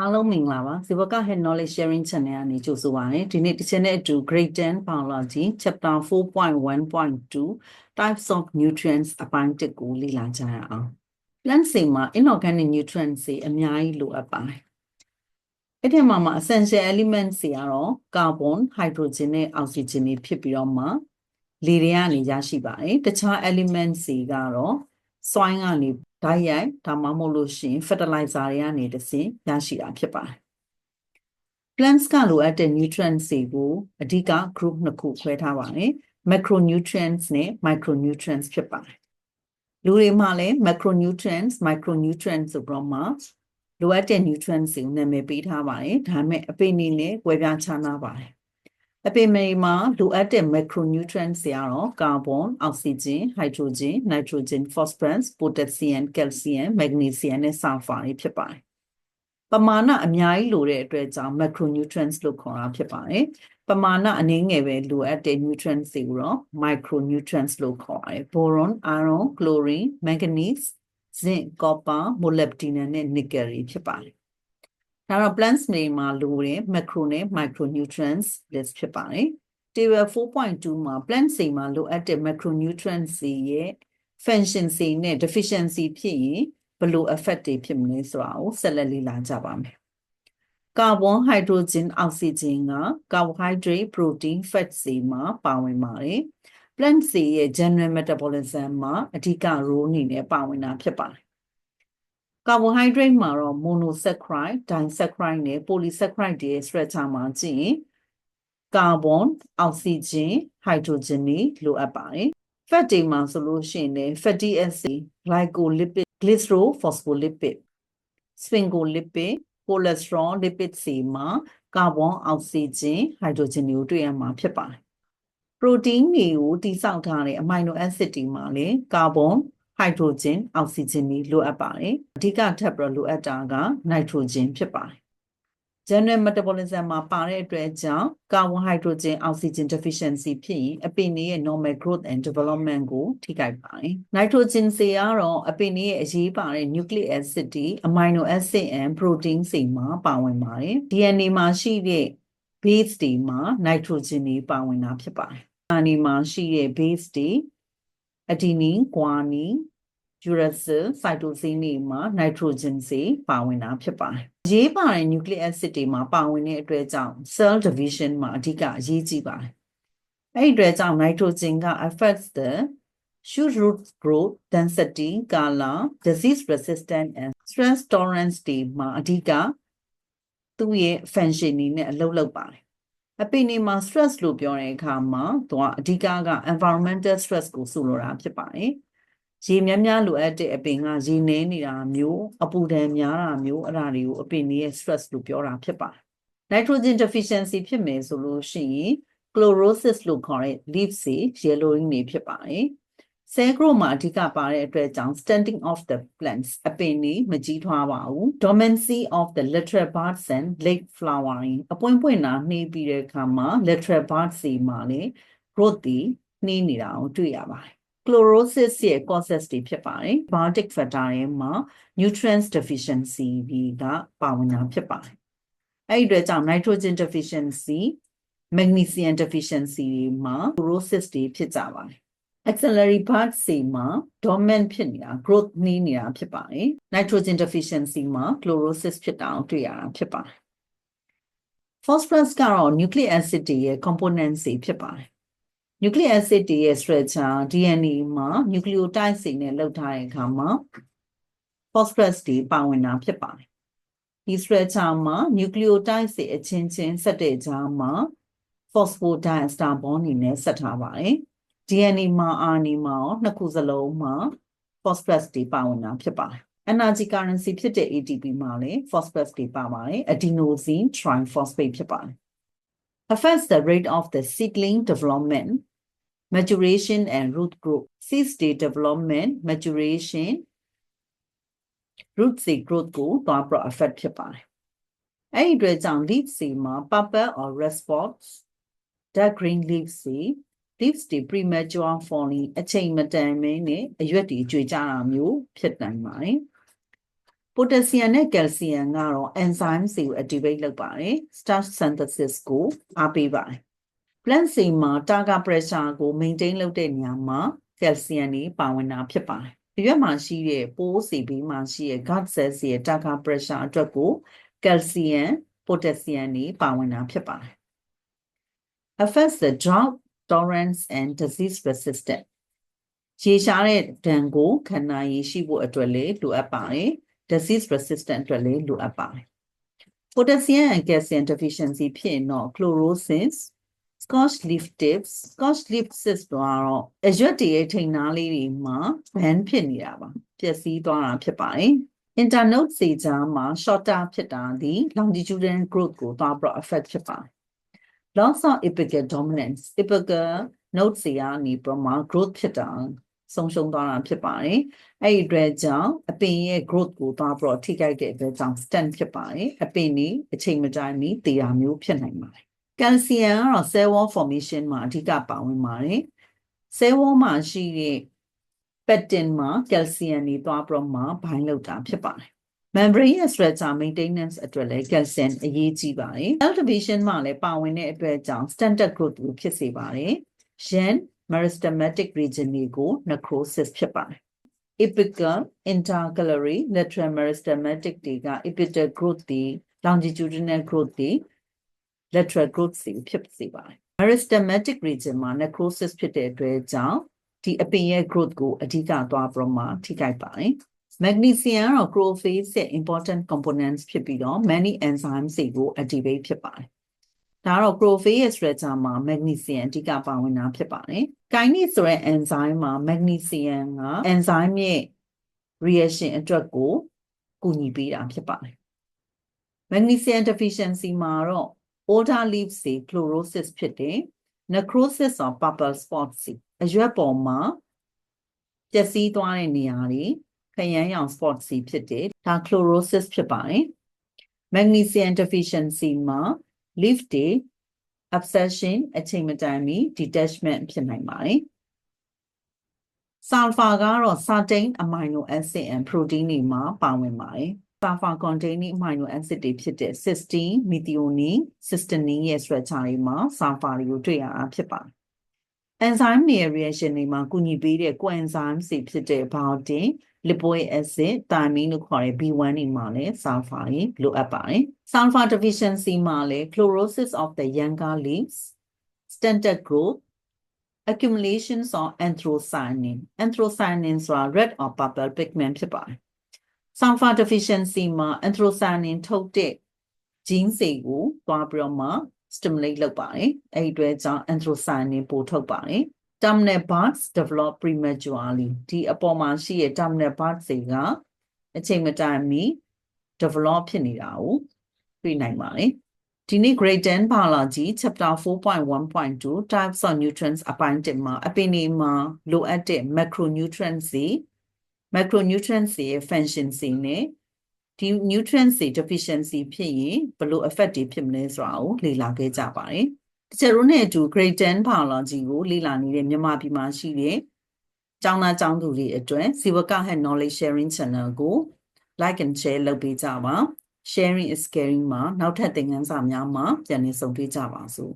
အားလုံးမင်္ဂလာပါဇီဝက Head Knowledge Sharing Channel ကနေကြိုဆိုပါရစေဒီနေ့တစ်ချက်နဲ့အတူ Grade 10 Biology Chapter 4.1.2 Types of Nutrients အပိုင်းတစ်ကိုလေ့လာကြရအောင် Plant စိမ်မှာ inorganic nutrients တွေအများကြီးလိုအပ်ပါတယ်အဲ့ဒီမှာမှာ essential elements တွေကတော့ carbon hydrogen နဲ့ oxygen တွေဖြစ်ပြီးတော့မှလေတွေကနေရရှိပါတယ်တခြား elements တွေကတော့ soil ကနေ ဓာတ်ရိုက်ဒါမှမဟုတ်လို့ရှိရင် fertilizer တွေကနေတစ်ဆင့်ရရှိတာဖြစ်ပါတယ် plants ကလိုအပ်တဲ့ nutrients တွေကိုအဓိက group နှစ်ခုခွဲထားပါတယ် macronutrients နဲ့ micronutrients ဖြစ်ပါတယ်လူတွေမှာလည်း macronutrients micronutrients ဆိုပြီးတော့မှလိုအပ်တဲ့ nutrients တွေကိုနာမည်ပေးထားပါတယ်ဒါပေမဲ့အပိအနေနဲ့ကွဲပြားခြားနားပါတယ် အပင်မေမှာလိုအပ်တဲ့ macronutrients တွေကတော့ carbon, oxygen, hydrogen, nitrogen, phosphorus, potassium, calcium, magnesium နဲ့ sulfur တွေဖြစ်ပါတယ်။ပမာဏအများကြီးလိုတဲ့အတွက်ကြောင့် macronutrients လို့ခေါ်တာဖြစ်ပါတယ်။ပမာဏအနည်းငယ်ပဲလိုအပ်တဲ့ nutrients တွေကိုတော့ micronutrients လို့ခေါ်ပါတယ်။ boron, iron, chlorine, manganese, zinc, copper, molybdenum နဲ့ nickel တွေဖြစ်ပါတယ်။ ဒါတော့ plants တွေမှာလိုတဲ့ macro နဲ့ micronutrients list ဖြစ်ပါတယ် table 4.2မှာ plants တွေမှာလိုအပ်တဲ့ macronutrients တွေရဲ့ function တွေနဲ့ deficiency ဖြစ်ရင်ဘယ်လို effect တွေဖြစ်မလဲဆိုတာကိုဆက်လက်လေ့လာကြပါမယ် carbon hydrogen oxygen က carbohydrate protein fat တွေမှာပါဝင်ပါတယ် plants တွေရဲ့ general metabolism မှာအဓိက role အနေနဲ့ပါဝင်တာဖြစ်ပါတယ် carbohydrate မှာတော့ monosaccharide, disaccharide နဲ့ polysaccharide တွေရဲ့ structure မှာကြည့်ရင် carbon, oxygen, hydrogen တွေလိုအပ်ပါတယ်။ fat တွေမှာဆိုလို့ရှိရင်လည်း fatty acid, glycolipid, glycerophospholipid, sphingolipid, cholesterol, lipid တွေမှာ carbon, oxygen, hydrogen တွေကိုတွေ့ရမှာဖြစ်ပါတယ်။ protein တွေကိုတိစောက်ထားတဲ့ amino acid တွေမှာလည်း carbon, ဟိုက်ဒရိုဂျင်အောက်ဆီဂျင်တွေလိုအပ်ပါတယ်အဓိကထပ်ပြီးတော့လိုအပ်တာကနိုက်ထရိုဂျင်ဖြစ်ပါတယ် general metabolism မှာပါတဲ့အတွက်ကြောင့် carbohydrogen oxygen deficiency ဖြစ်ရင်အပင်ရဲ့ normal growth and development ကိုထိခိုက်ပါတယ် nitrogen စေကတော့အပင်ရဲ့အရေးပါတဲ့ nucleic acid တွေ amino acid and protein တွေမှာပါဝင်ပါတယ် DNA မှာရှိတဲ့ base တွေမှာ nitrogen တွေပါဝင်တာဖြစ်ပါတယ် DNA မှာရှိတဲ့ base တွေ adenine, guanine, uracil, cytosine တွေမှာ nitrogen တွေပါဝင်တာဖြစ်ပါတယ်။ရေးပါတဲ့ nucleic acid တွေမှာပါဝင်တဲ့အတွက်ကြောင့် cell division မှာအဓိကအရေးကြီးပါတယ်။အဲ့ဒီအတွက်ကြောင့် nitrogen က affects the shoot root growth, density, color, disease resistant and stress tolerance တွေမှာအဓိကသူ့ရဲ့ function တွေနဲ့အလုပ်လုပ်ပါတယ်။အပင်တွေမှာ stress လို့ပြောတဲ့အခါမှာသူကအဓိကက environmental stress ကိုဆိုလိုတာဖြစ်ပါတယ်။ ရေများများလိုအပ်တဲ့အပင်ကရေနည်းနေတာမျိုးအပူဒဏ်များတာမျိုးအဲ့ဒါတွေကိုအပင်တွေရဲ့ stress လို့ပြောတာဖြစ်ပါတယ်။ nitrogen deficiency ဖြစ်မယ်ဆိုလို့ရှိရင် chlorosis လို့ခေါ်တဲ့ leaf တွေ yellowing တွေဖြစ်ပါတယ်။ cell growth မှာအဓိကပါတဲ့အတွက်ကြောင့် stunting of the plants အပင်တွေမကြီးထွားပါဘူး။ dormancy of the lateral buds and late flowering အပွင့်ပွင့်တာနှေးပြီးတဲ့အခါမှာ lateral buds တွေမှာလည်း growth တွေနှေးနေတာကိုတွေ့ရပါတယ် chlorosis ရဲ့ causes တွေဖြစ်ပါတယ် biotic factor တွေမှာ nutrients deficiency တွေကပါဝင်တာဖြစ်ပါတယ်အဲ့ဒီအတွက်ကြောင့် nitrogen deficiency magnesium deficiency တွေမှာ chlorosis တွေဖြစ်ကြပါတယ် axillary buds တွေမှာ dormant ဖြစ်နေတာ growth နှီးနေတာဖြစ်ပါတယ် nitrogen deficiency မှာ chlorosis ဖြစ်တာကိုတွေ့ရတာဖြစ်ပါတယ် phosphorus ကတော့ nucleic acid တွေရဲ့ components တွေဖြစ်ပါတယ် nucleic acid တွေရဲ့ structure DNA မှာ nucleotide တွေနဲ့လောက်ထားတဲ့အခါမှာ phosphorus တွေပါဝင်တာဖြစ်ပါတယ်ဒီ structure မှာ nucleotide တွေအချင်းချင်းဆက်တဲ့ကြားမှာ phosphodiester bond တွေနဲ့ဆက်ထားပါတယ် DNA မှာ RNA မှာရောနှစ်ခုစလုံးမှာ phosphorus တွေပါဝင်တာဖြစ်ပါတယ် energy currency ဖြစ်တဲ့ ATP မှာလည်း phosphorus တွေပါပါတယ် adenosine triphosphate ဖြစ်ပါတယ် affects the rate of the seedling development maturation and root growth seed stage development maturation root seed growth ကိုသွားပြီး affect ဖြစ်ပါတယ်အဲ့ဒီအတွက်ကြောင့် leaf စီမှာ purple or red spots dark green leaves စီ leaves တွေ premature falling အချိန်မတန်မင်းနဲ့အရွက်တွေကျွေကြတာမျိုးဖြစ်နိုင်ပါတယ် ပိုတက်ဆီယမ်နဲ့ကယ်လ်ဆီယမ်ကတော့ enzyme တွေကို activate လုပ်ပါတယ် starch synthesis ကိုအားပေးပါတယ် plant စီမှာ target pressure ကို maintain လုပ်တဲ့နေရာမှာကယ်လ်ဆီယမ်တွေပါဝင်တာဖြစ်ပါတယ်အရွက်မှာရှိတဲ့ပိုးစီဘေးမှာရှိတဲ့ gut cells ရဲ့ target pressure အတွက်ကိုကယ်လ်ဆီယမ် potassium တွေပါဝင်တာဖြစ်ပါတယ် affects the drought tolerance and disease resistant ရေရှားတဲ့ဒဏ်ကိုခံနိုင်ရရှိဖို့အတွက်လည်းလိုအပ်ပါတယ် disease resistant အတွက်လည်းလိုအပ်ပါတယ် potassium and calcium deficiency ဖြစ်ရင်တော့ chlorosis scotch leaf tips scotch leaf tips တော့အရွက်တည်းရဲ့ထိန်နာလေးတွေမှာ ban ဖြစ်နေတာပါပျက်စီးသွားတာဖြစ်ပါတယ် internode စေချာမှာ shorter ဖြစ်တာဒီ longitudinal growth ကိုသွားပြီးတော့ affect ဖြစ်ပါတယ် loss of apical dominance apical node စီကနေပြီးတော့မှ growth ဖြစ်တာဆုံးရှုံးသွားတာဖြစ်ပါတယ်။အဲ့ဒီအတွက်ကြောင့်အပင်ရဲ့ growth ကိုသွားပြီးတော့ထိခိုက်တဲ့အတွက်ကြောင့် stent ဖြစ်ပါတယ်။အပင်ဒီအချိန်မတိုင်မီတည်တာမျိုးဖြစ်နိုင်ပါတယ်။ calcium ကတော့ cell wall formation မှာအဓိကပါဝင်ပါတယ်။ cell wall မှာရှိတဲ့ pectin မှာ calcium တွေသွားပြီးတော့မှဘိုင်းလောက်တာဖြစ်ပါတယ်။ membrane ရဲ့ structure maintenance အတွက်လည်း calcium အရေးကြီးပါတယ်။ cell division မှာလည်းပါဝင်တဲ့အတွက်ကြောင့် stunted growth ကိုဖြစ်စေပါတယ်။ Yen meristematic region တွေကို necrosis ဖြစ်ပါတယ်။ apical intercalary lateral meristematic တွေက apical growth တွေ longitudinal growth တွေ lateral growth တွေဖြစ်စေပါတယ်။ meristematic region မှာ necrosis ဖြစ်တဲ့အတွက်ကြောင့်ဒီအပင်ရဲ့ growth ကိုအဓိကသွားပြီးတော့မှထိခိုက်ပါတယ်။ magnesium ကတော့ chlorophyll ရဲ့ important components ဖြစ်ပြီးတော့ many enzymes တွေကို activate ဖြစ်ပါတယ်။ဒါကတော့ chlorophyll ရဲ့ structure မှာ magnesium အဓိကပါဝင်တာဖြစ်ပါတယ်။ kinase ဆိုတဲ့ enzyme မှာ magnesium က enzyme ရဲ့ reaction အတွက်ကိုကူညီပေးတာဖြစ်ပါတယ်။ magnesium deficiency မှာတော့ older leaves တွေ chlorosis ဖြစ်တယ်။ necrosis of purple spots တွေအရွက်ပေါ်မှာပျက်စီးသွားတဲ့နေရာတွေခရမ်းရောင် spots တွေဖြစ်တယ်ဒါ chlorosis ဖြစ်ပါတယ် magnesium deficiency မှာ leaf တွေ abscission အချိန်မတိုင်မီ detachment ဖြစ်နိုင်ပါတယ် sulfur ကတော့ certain amino acid and protein တွေမှာပါဝင်ပါတယ် sulfur containing amino acid တွေဖြစ်တဲ့ cysteine, methionine, cysteine ရဲ့ structure တွေမှာ sulfur တွေကိုတွေ့ရတာဖြစ်ပါတယ် enzyme တွေရဲ့ reaction တွေမှာကူညီပေးတဲ့ coenzyme တွေဖြစ်တဲ့ biotin, lipoic acid, thiamine လို့ခေါ်တဲ့ B1 တွေမှာလည်း sulfur တွေလိုအပ်ပါတယ် sulfur deficiency မှာလည်း chlorosis of the younger leaves, stunted growth, accumulations of anthocyanin anthocyanin ဆိုတာ red or purple pigment ဖြစ်ပါတယ် sulfur deficiency မှာ anthocyanin ထုတ်တဲ့ gene တွေကိုသွားပြီးတော့မှ stimulate လုပ်ပါတယ်အဲ့ဒီအတွက်ကြောင့် anthocyanin ပိုထုတ်ပါတယ် terminal buds develop prematurely ဒီအပေါ်မှာရှိတဲ့ terminal buds တွေကအချိန်မတိုင်မီ develop ဖြစ်နေတာကိုတွေ့နိုင်ပါတယ်ဒီနေ့ grade 10 biology chapter 4.1.2 types of nutrients အပိုင်း1မှာအပင်တွေမှာလိုအပ်တဲ့ macronutrients တွေ macronutrients တွေရဲ့ function တွေနဲ့ဒီ nutrients တွေ deficiency ဖြစ်ရင်ဘယ်လို effect တွေဖြစ်မလဲဆိုတာကိုလေ့လာခဲ့ကြပါတယ်တချို့တို့နဲ့အတူ grade 10 biology ကိုလေ့လာနေတဲ့မြန်မာပြည်မှာရှိတဲ့ကျောင်းသားကျောင်းသူတွေအတွက်ဇီဝကဟက် knowledge sharing channel ကို like and share လုပ်ပေးကြပါ sharing is caring မှာနောက်ထပ်သင်ခန်းစာများမှာပြန်လည်ဆုံတွေ့ကြပါစို့